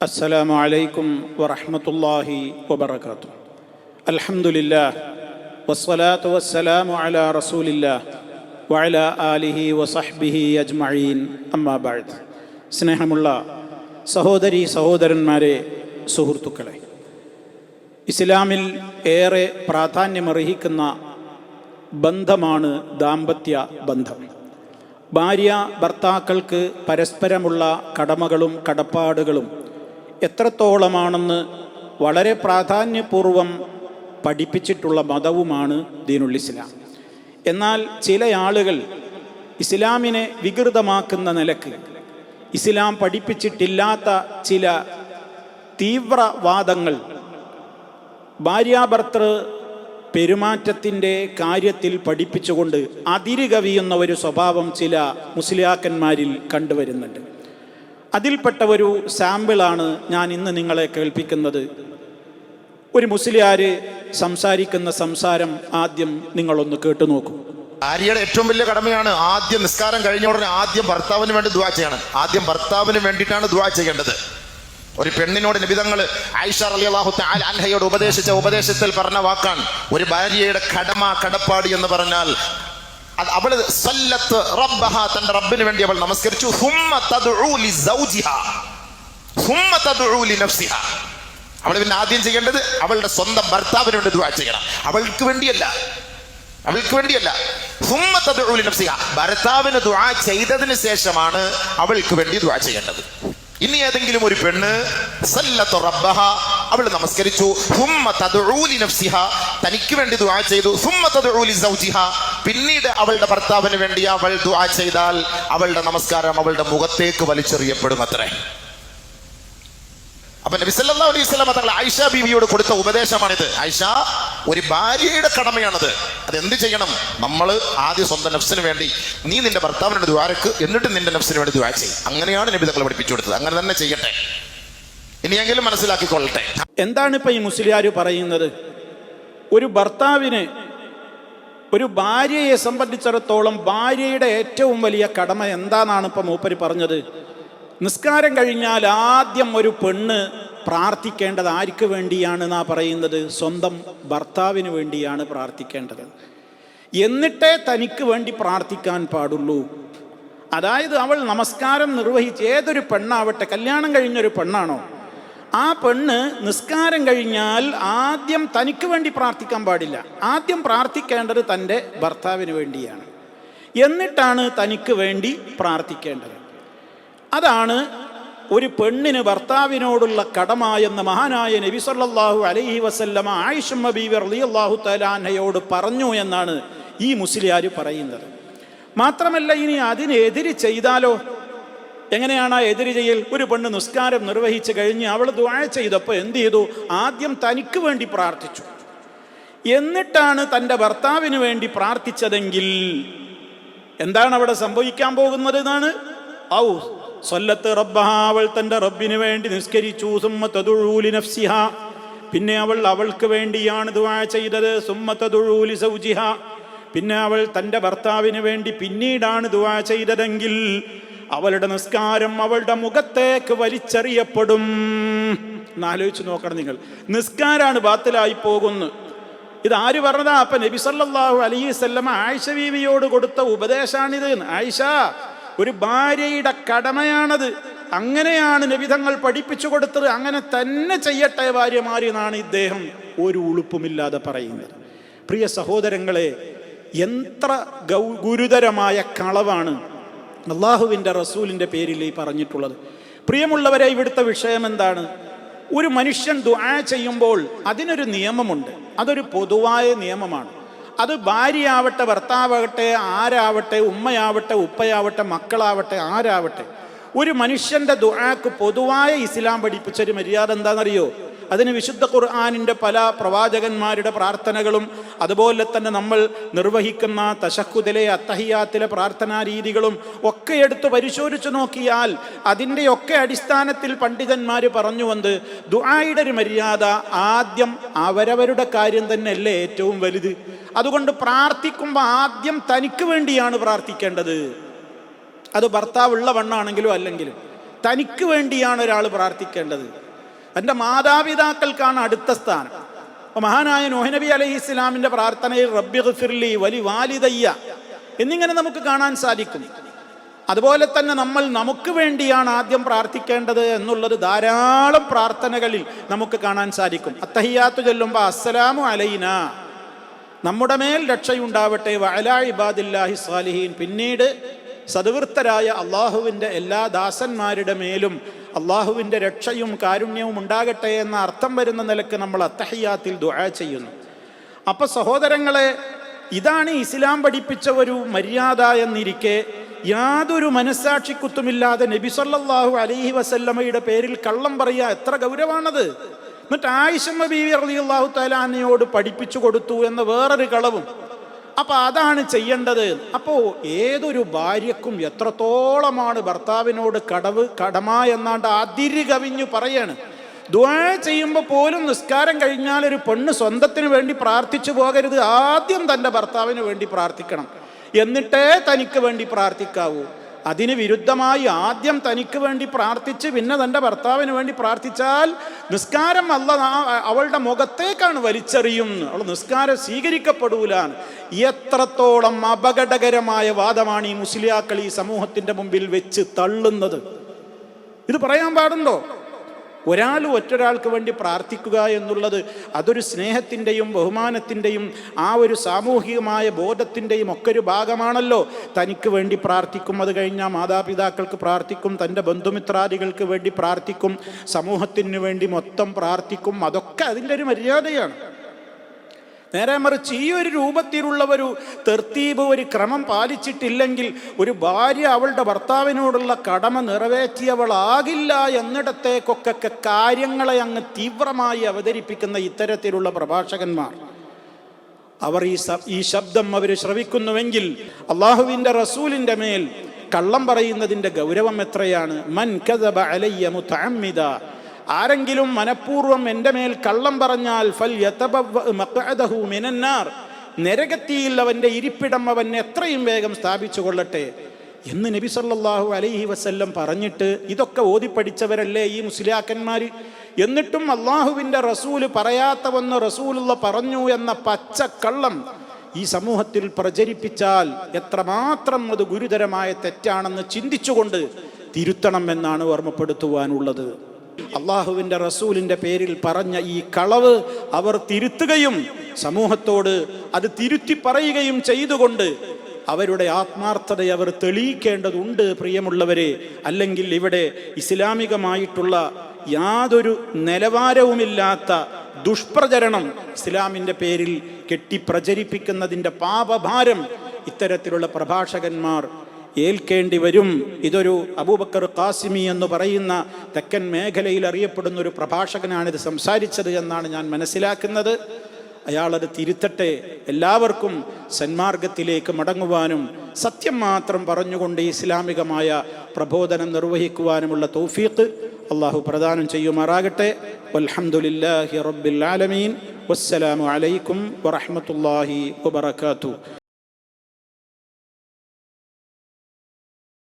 السلام عليكم ورحمة الله وبركاته الحمد لله والصلاة والسلام على رسول الله وعلى آله وصحبه أجمعين أما بعد സ്നേഹമുള്ള സഹോദരി സഹോദരന്മാരെ സുഹൃത്തുക്കളെ ഇസ്ലാമിൽ ഏറെ പ്രാധാന്യമർഹിക്കുന്ന ബന്ധമാണ് ദാമ്പത്യ ബന്ധം ഭാര്യ ഭർത്താക്കൾക്ക് പരസ്പരമുള്ള കടമകളും കടപ്പാടുകളും എത്രത്തോളമാണെന്ന് വളരെ പ്രാധാന്യപൂർവം പഠിപ്പിച്ചിട്ടുള്ള മതവുമാണ് ദീനുൽ ഇസ്ലാം. എന്നാൽ ചില ആളുകൾ ഇസ്ലാമിനെ വികൃതമാക്കുന്ന നിലയ്ക്ക് ഇസ്ലാം പഠിപ്പിച്ചിട്ടില്ലാത്ത ചില തീവ്രവാദങ്ങൾ ഭാര്യാഭർത്തൃ പെരുമാറ്റത്തിന്റെ കാര്യത്തിൽ പഠിപ്പിച്ചുകൊണ്ട് അതിരുകവിയുന്ന ഒരു സ്വഭാവം ചില മുസ്ലിയാക്കന്മാരിൽ കണ്ടുവരുന്നുണ്ട്. അതിൽപ്പെട്ട ഒരു സാമ്പിളാണ് ഞാൻ ഇന്ന് നിങ്ങളെ കേൾപ്പിക്കുന്നത്. ഒരു മുസ്ലിയാര് സംസാരിക്കുന്ന സംസാരം ആദ്യം നിങ്ങളൊന്ന് കേട്ടു നോക്കൂ ഭാര്യയുടെ ഏറ്റവും വലിയ കടമയാണ് ആദ്യം നിസ്കാരം കഴിഞ്ഞ ഉടനെ ആദ്യം ഭർത്താവിന് വേണ്ടി ദുവാ ചെയ്യണം. ആദ്യം ഭർത്താവിന് വേണ്ടിയിട്ടാണ് ദുവാ ചെയ്യേണ്ടത്. ഒരു പെണ്ണിനോട് നിബിതങ്ങൾ ആയിഷ അലി അള്ളാഹു അൻഹയോട് ഉപദേശിച്ച ഉപദേശത്തിൽ പറഞ്ഞ വാക്കാണ്. ഒരു ഭാര്യയുടെ കടമ കടപ്പാട് എന്ന് പറഞ്ഞാൽ അവൾ സല്ലത്ത് റബ്ബഹ തന്റെ റബ്ബിന് വേണ്ടി അവൾ നമസ്കരിച്ചു. അവൾ പിന്നെ ആദ്യം ചെയ്യേണ്ടത് അവളുടെ സ്വന്തം ഭർത്താവിന് വേണ്ടി ദുവാ ചെയ്യണം. അവൾക്ക് വേണ്ടിയല്ല. അവൾക്ക് വേണ്ടിയല്ല. ഭർത്താവിന് ദുവാ ചെയ്തതിന് ശേഷമാണ് അവൾക്ക് വേണ്ടി ദുവാ ചെയ്യേണ്ടത്. ഇനി ഏതെങ്കിലും ഒരു പെണ്ണ് സല്ലത്തു റബ്ബഹ അവൾ നമസ്കരിച്ചു. തനിക്ക് വേണ്ടി ദുആ ചെയ്തു. പിന്നീട് അവളുടെ ഭർത്താവിന് വേണ്ടി അവൾ ദുആ ചെയ്താൽ അവളുടെ നമസ്കാരം അവളുടെ മുഖത്തേക്ക് വലിച്ചെറിയപ്പെടും അത്രേ അപ്പൊ നബി സല്ലല്ലാഹു അലൈഹി വസല്ലം തങ്ങൾ ആയിഷ ബീവിയോട് കൊടുത്ത ഉപദേശമാണിത്. ആയിഷ ഒരു ഭാര്യയുടെ കടമയാണത്. അതെന്ത് ചെയ്യണം? നമ്മൾ ആദ്യം സ്വന്തം നഫ്സിന് വേണ്ടി നീ നിന്റെ ഭർത്താവിനോട് ദ്വാരക്ക് എന്നിട്ട് നിന്റെ നഫ്സിന് വേണ്ടി ദ്വാര ചെയ്യും അങ്ങനെയാണ് നബി തങ്ങൾ പഠിപ്പിച്ചു കൊടുത്തത്. അങ്ങനെ തന്നെ ചെയ്യട്ടെ. ഇനിയെങ്കിലും മനസ്സിലാക്കിക്കൊള്ളട്ടെ. എന്താണ് ഇപ്പൊ ഈ മുസ്ലിയാർ പറയുന്നത്? ഒരു ഭർത്താവിന് ഒരു ഭാര്യയെ സംബന്ധിച്ചിടത്തോളം ഭാര്യയുടെ ഏറ്റവും വലിയ കടമ എന്താണെന്നാണ് ഇപ്പൊ മൂപ്പര് പറഞ്ഞത്? നിസ്കാരം കഴിഞ്ഞാൽ ആദ്യം ഒരു പെണ്ണ് പ്രാർത്ഥിക്കേണ്ടത് ആർക്ക് വേണ്ടിയാണെന്നാ പറയുന്നത്? സ്വന്തം ഭർത്താവിന് വേണ്ടിയാണ് പ്രാർത്ഥിക്കേണ്ടത്. എന്നിട്ടേ തനിക്ക് വേണ്ടി പ്രാർത്ഥിക്കാൻ പാടുള്ളൂ. അതായത് അവൾ നമസ്കാരം നിർവഹിച്ച് ഏതൊരു പെണ്ണാവട്ടെ കല്യാണം കഴിഞ്ഞൊരു പെണ്ണാണോ? ആ പെണ്ണ് നിസ്കാരം കഴിഞ്ഞാൽ ആദ്യം തനിക്ക് വേണ്ടി പ്രാർത്ഥിക്കാൻ പാടില്ല. ആദ്യം പ്രാർത്ഥിക്കേണ്ടത് തന്റെ ഭർത്താവിന് വേണ്ടിയാണ്. എന്നിട്ടാണ് തനിക്ക് വേണ്ടി പ്രാർത്ഥിക്കേണ്ടത്. അതാണ് ഒരു പെണ്ണിന് ഭർത്താവിനോടുള്ള കടമ എന്ന മഹാനായ നബി സല്ലാഹു അലൈഹി വസല്ലമ ആയിഷമ്മ ബീവി റളിയല്ലാഹു തലാൻഹയോട് പറഞ്ഞു എന്നാണ് ഈ മുസ്ലിയാർ പറയുന്നത്. മാത്രമല്ല ഇനി അതിനെതിര് ചെയ്താലോ? എങ്ങനെയാണ് ആ എതിരിചയിൽ ഒരു പെണ്ണ് നിസ്കാരം നിർവഹിച്ചു കഴിഞ്ഞ് അവൾ ദ്വാഴ ചെയ്തപ്പോൾ എന്ത് ചെയ്തു? ആദ്യം തനിക്ക് വേണ്ടി പ്രാർത്ഥിച്ചു. എന്നിട്ടാണ് തന്റെ ഭർത്താവിന് വേണ്ടി പ്രാർത്ഥിച്ചതെങ്കിൽ എന്താണ് അവിടെ സംഭവിക്കാൻ പോകുന്നത് എന്നാണ്? ഔ സ്വല്ലത്ത് റബ്ബഹ അവൾ തന്റെ റബ്ബിന് വേണ്ടി നിസ്കരിച്ചു. സുമ്മത്തതുഴൂലി നഫ്സിഹ. പിന്നെ അവൾ അവൾക്ക് വേണ്ടിയാണ് ദുആ ചെയ്തത്. സുമ്മത്തതുഴൂലി സൗജിഹ. പിന്നെ അവൾ തന്റെ ഭർത്താവിന് വേണ്ടി പിന്നീടാണ് ദുവാ ചെയ്തതെങ്കിൽ അവളുടെ നിസ്കാരം അവളുടെ മുഖത്തേക്ക് വലിച്ചെറിയപ്പെടും. എന്നാലോചിച്ച് നോക്കണം നിങ്ങൾ. നിസ്കാരാണ് ബാത്തിലായി പോകുന്നു ഇത് ആര് പറഞ്ഞതാ? അപ്പൊ നബി സല്ലല്ലാഹു അലൈഹി വസല്ലമ ആയിഷ ബീവിയോട് കൊടുത്ത ഉപദേശാണിത്. ആയിഷ ഒരു ഭാര്യയുടെ കടമയാണത്. അങ്ങനെയാണ് നബിതങ്ങൾ പഠിപ്പിച്ചു കൊടുത്തത്. അങ്ങനെ തന്നെ ചെയ്യട്ടെ ഭാര്യമാരി എന്നാണ് ഇദ്ദേഹം ഒരു ഉളുപ്പുമില്ലാതെ പറയുന്നത്. പ്രിയ സഹോദരങ്ങളെ എത്ര ഗൗ ഗുരുതരമായ കളവാണ് അള്ളാഹുവിന്റെ റസൂലിന്റെ പേരിൽ ഈ പറഞ്ഞിട്ടുള്ളത്. പ്രിയമുള്ളവരെ ഇവിടുത്തെ വിഷയം എന്താണ്? ഒരു മനുഷ്യൻ ദുആ ചെയ്യുമ്പോൾ അതിനൊരു നിയമമുണ്ട്. അതൊരു പൊതുവായ നിയമമാണ്. അത് ഭാര്യയാവട്ടെ ഭർത്താവട്ടെ ആരാവട്ടെ ഉമ്മയാവട്ടെ ഉപ്പയാവട്ടെ മക്കളാവട്ടെ ആരാവട്ടെ. ഒരു മനുഷ്യന്റെ ദുആക്ക് പൊതുവായ ഇസ്ലാം പഠിപ്പിച്ചൊരു മര്യാദ എന്താണെന്നറിയോ? അതിന് വിശുദ്ധ ഖുർആാനിന്റെ പല പ്രവാചകന്മാരുടെ പ്രാർത്ഥനകളും അതുപോലെ തന്നെ നമ്മൾ നിർവഹിക്കുന്ന തശക്കുതിലെ അത്തഹിയാത്തിലെ പ്രാർത്ഥനാ രീതികളും ഒക്കെ എടുത്ത് പരിശോധിച്ചു നോക്കിയാൽ അതിന്റെയൊക്കെ അടിസ്ഥാനത്തിൽ പണ്ഡിതന്മാർ പറഞ്ഞു വന്ന് ദുആയുടെ ഒരു മര്യാദ ആദ്യം അവരവരുടെ കാര്യം തന്നെയല്ലേ ഏറ്റവും വലുത്. അതുകൊണ്ട് പ്രാർത്ഥിക്കുമ്പോൾ ആദ്യം തനിക്ക് വേണ്ടിയാണ് പ്രാർത്ഥിക്കേണ്ടത്. അത് ഭർത്താവുള്ള വണ്ണാണെങ്കിലും അല്ലെങ്കിലും തനിക്ക് വേണ്ടിയാണ് ഒരാൾ പ്രാർത്ഥിക്കേണ്ടത്. തന്റെ മാതാപിതാക്കൾക്കാണ് അടുത്ത സ്ഥാനം. അപ്പോൾ മഹാനായ നോഹനബി അലൈഹി ഇസ്ലാമിന്റെ പ്രാർത്ഥനയിൽ റബ്ബി ഗഫിർലി വലി വാലിദയ്യ എന്നിങ്ങനെ നമുക്ക് കാണാൻ സാധിക്കും. അതുപോലെ തന്നെ നമ്മൾ നമുക്ക് വേണ്ടിയാണ് ആദ്യം പ്രാർത്ഥിക്കേണ്ടത് എന്നുള്ളത് ധാരാളം പ്രാർത്ഥനകളിൽ നമുക്ക് കാണാൻ സാധിക്കും. അത്തഹിയാത്തു ചൊല്ലുമ്പോൾ അസ്സലാമു അലൈന നമ്മുടെ മേൽ രക്ഷയുണ്ടാവട്ടെ വഅലാ ഇബാദില്ലാഹി സ്വാലിഹീൻ പിന്നീട് സദവൃത്തരായ അള്ളാഹുവിന്റെ എല്ലാ ദാസന്മാരുടെ മേലും അള്ളാഹുവിന്റെ രക്ഷയും കാരുണ്യവും ഉണ്ടാകട്ടെ എന്ന അർത്ഥം വരുന്ന നിലയ്ക്ക് നമ്മൾ അത്തഹയ്യാത്തിൽ ദുആ ചെയ്യുന്നു. അപ്പൊ സഹോദരങ്ങളെ ഇതാണ് ഇസ്ലാം പഠിപ്പിച്ച ഒരു മര്യാദ എന്നിരിക്കെ യാതൊരു മനസ്സാക്ഷിക്കുത്തുമില്ലാതെ നബി സല്ലല്ലാഹു അലൈഹി വസല്ലമയുടെ പേരിൽ കള്ളം പറയുക എത്ര ഗൗരവാണത്. എന്നിട്ട് ആയിഷമ്മ ബീവി റളിയല്ലാഹു തലാനയോട് പഠിപ്പിച്ചു കൊടുത്തു എന്ന വേറൊരു കളവും അപ്പൊ അതാണ് ചെയ്യേണ്ടത്. അപ്പോ ഏതൊരു ഭാര്യക്കും എത്രത്തോളമാണ് ഭർത്താവിനോട് കടവ് കടമ എന്നാണ്ട് അതിര് കവിഞ്ഞു പറയാണ്. ദ്വാ ചെയ്യുമ്പോൾ പോലും നിസ്കാരം കഴിഞ്ഞാൽ ഒരു പെണ്ണ് സ്വന്തത്തിന് വേണ്ടി പ്രാർത്ഥിച്ചു പോകരുത്. ആദ്യം തന്റെ ഭർത്താവിന് വേണ്ടി പ്രാർത്ഥിക്കണം. എന്നിട്ടേ തനിക്ക് വേണ്ടി പ്രാർത്ഥിക്കാവൂ. അതിന് വിരുദ്ധമായി ആദ്യം തനിക്ക് വേണ്ടി പ്രാർത്ഥിച്ച് പിന്നെ തന്റെ ഭർത്താവിന് വേണ്ടി പ്രാർത്ഥിച്ചാൽ നിസ്കാരം അല്ല അവളുടെ മുഖത്തേക്കാണ് വലിച്ചെറിയും അവൾ നിസ്കാരം സ്വീകരിക്കപ്പെടൂലാണ്. എത്രത്തോളം അപകടകരമായ വാദമാണ് ഈ മുസ്ലിയാക്കൾ ഈ സമൂഹത്തിന്റെ മുമ്പിൽ വെച്ച് തള്ളുന്നത്. ഇത് പറയാൻ പാടുണ്ടോ? ഒരാൾ ഒറ്റൊരാൾക്ക് വേണ്ടി പ്രാർത്ഥിക്കുക എന്നുള്ളത് അതൊരു സ്നേഹത്തിന്റെയും ബഹുമാനത്തിന്റെയും ആ ഒരു സാമൂഹികമായ ബോധത്തിന്റെയും ഒക്കെ ഒരു ഭാഗമാണല്ലോ. തനിക്ക് വേണ്ടി പ്രാർത്ഥിക്കും അത് കഴിഞ്ഞാൽ മാതാപിതാക്കൾക്ക് പ്രാർത്ഥിക്കും തന്റെ ബന്ധുമിത്രാദികൾക്ക് വേണ്ടി പ്രാർത്ഥിക്കും സമൂഹത്തിന് വേണ്ടി മൊത്തം പ്രാർത്ഥിക്കും അതൊക്കെ അതിന്റെ ഒരു മര്യാദയാണ്. നേരെ മറിച്ച് ഈ ഒരു രൂപത്തിലുള്ള ഒരു തെർത്തീബ് ഒരു ക്രമം പാലിച്ചിട്ടില്ലെങ്കിൽ ഒരു ഭാര്യ അവളുടെ ഭർത്താവിനോടുള്ള കടമ നിറവേറ്റിയവളാകില്ല എന്നിടത്തേക്കൊക്കെ കാര്യങ്ങളെ അങ്ങ് തീവ്രമായി അവതരിപ്പിക്കുന്ന ഇത്തരത്തിലുള്ള പ്രഭാഷകന്മാർ. അവർ ഈ ഈ ശബ്ദം അവർ ശ്രവിക്കുന്നുവെങ്കിൽ അള്ളാഹുവിന്റെ റസൂലിന്റെ മേൽ കള്ളം പറയുന്നതിന്റെ ഗൗരവം എത്രയാണ്? മൻ കദബ അലയ്യ മുതഅമ്മിദ. ആരെങ്കിലും മനഃപൂർവം എന്റെ മേൽ കള്ളം പറഞ്ഞാൽ ഫൽ മിനന്നാർ. നരകത്തിയിൽ അവന്റെ ഇരിപ്പിടം അവൻ എത്രയും വേഗം സ്ഥാപിച്ചു കൊള്ളട്ടെ. എന്ന് നബി സല്ലാഹു അലൈഹി വസ്ല്ലം പറഞ്ഞിട്ട് ഇതൊക്കെ ഓതിപ്പടിച്ചവരല്ലേ ഈ മുസ്ലിയാക്കന്മാർ? എന്നിട്ടും അള്ളാഹുവിന്റെ റസൂൽ പറയാത്തവന്ന് റസൂലുള്ള പറഞ്ഞു എന്ന പച്ച കള്ളം ഈ സമൂഹത്തിൽ പ്രചരിപ്പിച്ചാൽ എത്രമാത്രം അത് ഗുരുതരമായ തെറ്റാണെന്ന് ചിന്തിച്ചുകൊണ്ട് തിരുത്തണം എന്നാണ് ഓർമ്മപ്പെടുത്തുവാനുള്ളത്. അള്ളാഹുവിന്റെ റസൂലിന്റെ പേരിൽ പറഞ്ഞ ഈ കളവ് അവർ തിരുത്തുകയും സമൂഹത്തോട് അത് തിരുത്തി പറയുകയും ചെയ്തുകൊണ്ട് അവരുടെ ആത്മാർത്ഥതയെ അവർ തെളിയിക്കേണ്ടതുണ്ട് പ്രിയമുള്ളവരെ. അല്ലെങ്കിൽ ഇവിടെ ഇസ്ലാമികമായിട്ടുള്ള യാതൊരു നിലവാരവുമില്ലാത്ത ദുഷ്പ്രചരണം ഇസ്ലാമിന്റെ പേരിൽ കെട്ടി പ്രചരിപ്പിക്കുന്നതിന്റെ പാപഭാരം ഇത്തരത്തിലുള്ള പ്രഭാഷകന്മാർ ഏൽക്കേണ്ടി വരും. ഇതൊരു അബൂബക്കർ കാസിമി എന്ന് പറയുന്ന തെക്കൻ മേഖലയിൽ അറിയപ്പെടുന്ന ഒരു പ്രഭാഷകനാണിത് സംസാരിച്ചത് എന്നാണ് ഞാൻ മനസ്സിലാക്കുന്നത്. അയാളത് തിരുത്തട്ടെ. എല്ലാവർക്കും സന്മാർഗത്തിലേക്ക് മടങ്ങുവാനും സത്യം മാത്രം പറഞ്ഞുകൊണ്ട് ഇസ്ലാമികമായ പ്രബോധനം നിർവഹിക്കുവാനുമുള്ള തൗഫീഖ് അള്ളാഹു പ്രദാനം ചെയ്യുമാറാകട്ടെ. അലഹമുല്ലാഹി റബ്ബിൽ ആലമീൻ. വസ്സലാമു അലൈക്കും വറഹ്മത്തുള്ളാഹി വബറകാതുഹു.